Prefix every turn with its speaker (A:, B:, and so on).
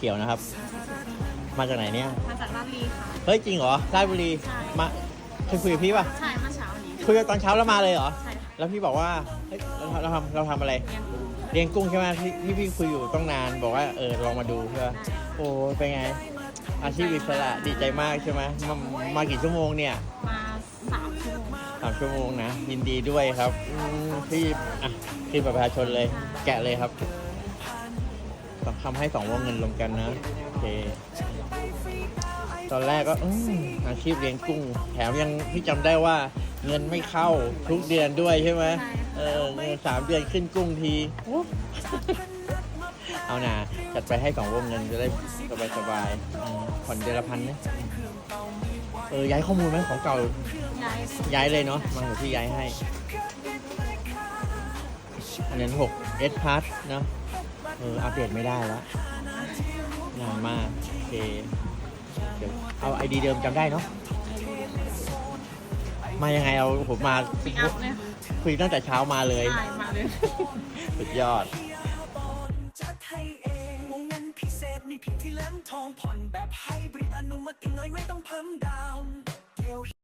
A: ขียวนะครับ มาจากไหนเนี่ย
B: มาจากลาดลีค่ะ
A: เฮ้ยจริงเหรอราชบุรี
B: ใช่
A: มาเคยคุยกับพี่ป่ะ
B: ใช่เมื่อเช้านี้
A: คุยกันตอนเช้าแล้วมาเลยเหรอ
B: ใช่ค่ะ
A: แล้วพี่บอกว่าเฮ้ยเราเราทำเราทำอะไร
B: เรียนกุ้ง
A: เลี้ยงกุ้งใช่ไหมที่ที่พี่คุยอยู่ต้องนาน บอกว่าเออลองมาดูใช่ไหมโอ้เป็นไง อาชีพอิสระดีใจมากใช่ไหมมามากี่ชั่วโมงเนี่ย
B: มาสามชั่วโมง
A: สามชั่วโมงนะยินดีด้วยครับอืมพี่อะพี่ประชาชนเลย แกะเลยครับต้อง ทำให้สองวงเงินรวมกันนะโอเคตอนแรกก็ออาชีพเลี้ยงกุ้ง แถมยังพี่จำได้ว่าเงินไม่เข้าทุกเดือนด้วยใช่ไหมเออเงินสามเดือนขึ้นกุ้งที เอานะจัดไปให้สองวงเงินจะได้สบายสบายๆผ่อนเดือนละพันนะเออย้ายข้อมูลไหมของเก่า ย้ายเลยเนาะมาเดี๋ยวพี่ย้ายให้ อันนั้นหก S Plus เนอะ เอออัปเดตไม่ได้แล้วนานมากโอเคเดี๋ยวเอาไอดีเดิมจำได้เนาะมายังไงเอาผมมา
B: ปิกอัพเลยค่ะ
A: คุยตั้งแต่เช้ามาเลย
B: ใช่มาเลย
A: สุดยอด
C: จัดให้เองวงเงินพิเศษมีเพียงที่แหลมทองผ่อนแบบไฮบริดอนุมัติน้อยไม่ต้องเพิ่มดาวน์เดียว